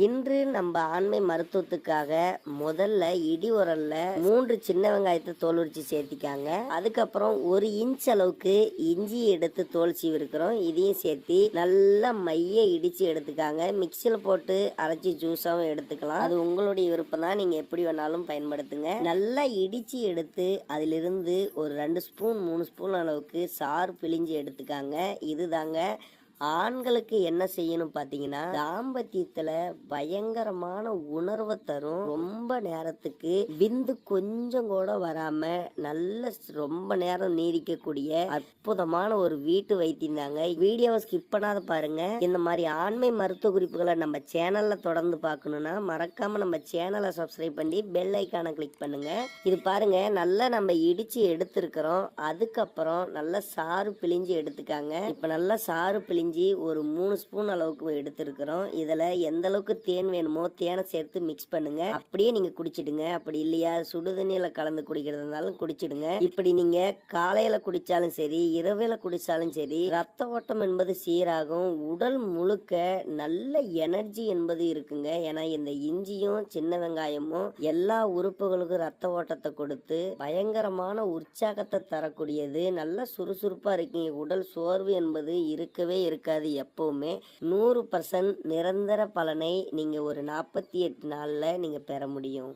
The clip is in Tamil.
இன்று நம்ம ஆண்மை மருத்துவத்துக்காக முதல்ல இடி உரல்ல மூன்று சின்ன வெங்காயத்தை தோல் உரிச்சு சேர்த்திக்காங்க. அதுக்கப்புறம் ஒரு இன்ச் அளவுக்கு இஞ்சி எடுத்து தோல் சீவிருக்கிறோம். இதையும் சேர்த்து நல்லா மைய இடிச்சு எடுத்துக்காங்க. மிக்சியில் போட்டு அரைச்சி ஜூஸாகவும் எடுத்துக்கலாம். அது உங்களுடைய விருப்பம் தான் நீங்க எப்படி வேணாலும் பயன்படுத்துங்க. நல்லா இடிச்சு எடுத்து அதிலிருந்து ஒரு ரெண்டு ஸ்பூன் மூணு ஸ்பூன் அளவுக்கு சாறு பிழிஞ்சு எடுத்துக்காங்க. இதுதாங்க ஆண்களுக்கு என்ன செய்யணும் பார்த்தீங்கன்னா தாம்பத்தியத்துல பயங்கரமான உணர்வை தரும். ரொம்ப நேரத்துக்கு விந்து கொஞ்சம் கூட வராம நல்ல ரொம்ப நேரம் நீடிக்கக்கூடிய அற்புதமான ஒரு வீட்டு வைத்தியம் தாங்க. வீடியோவை ஸ்கிப் பண்ணாத பாருங்க. இந்த மாதிரி ஆண்மை மருத்துவ குறிப்புகளை நம்ம சேனல்ல தொடர்ந்து பார்க்கணும்னா மறக்காம நம்ம சேனலை சப்ஸ்கிரைப் பண்ணி பெல் ஐக்கானை கிளிக் பண்ணுங்க. இது பாருங்க நல்லா நம்ம இடிச்சு எடுத்திருக்கிறோம். அதுக்கப்புறம் நல்லா சாறு பிழிஞ்சு எடுத்துக்காங்க. இப்ப நல்லா சாறு பிழிஞ்சு ஒரு மூணு ஸ்பூன் அளவுக்கு எடுத்துருக்குறோம். இதில் எந்த அளவுக்கு தேன் வேணுமோ தேனை சேர்த்து மிக்ஸ் பண்ணுங்க. அப்படியே நீங்கள் குடிச்சிடுங்க. அப்படி இல்லையா? சுடுதண்ணியில் கலந்து குடிக்கிறதா இருந்தாலும் குடிச்சிடுங்க. இப்படி நீங்கள் காலையில் குடித்தாலும் சரி இரவில் குடித்தாலும் சரி ரத்த ஓட்டம் என்பது சீராகும். உடல் முழுக்க நல்ல எனர்ஜி என்பது இருக்குங்க. ஏன்னா இந்த இஞ்சியும் சின்ன வெங்காயமும் எல்லா உறுப்புகளுக்கும் ரத்த ஓட்டத்தை கொடுத்து பயங்கரமான உற்சாகத்தை தரக்கூடியது. நல்ல சுறுசுறுப்பாக இருக்கீங்க. உடல் சோர்வு என்பது இருக்கவே இருக்காது எப்பவுமே. நூறு பர்சன்ட் நிரந்தர பலனை நீங்கள் ஒரு நாற்பத்தி எட்டு நாளில் நீங்கள் பெற முடியும்.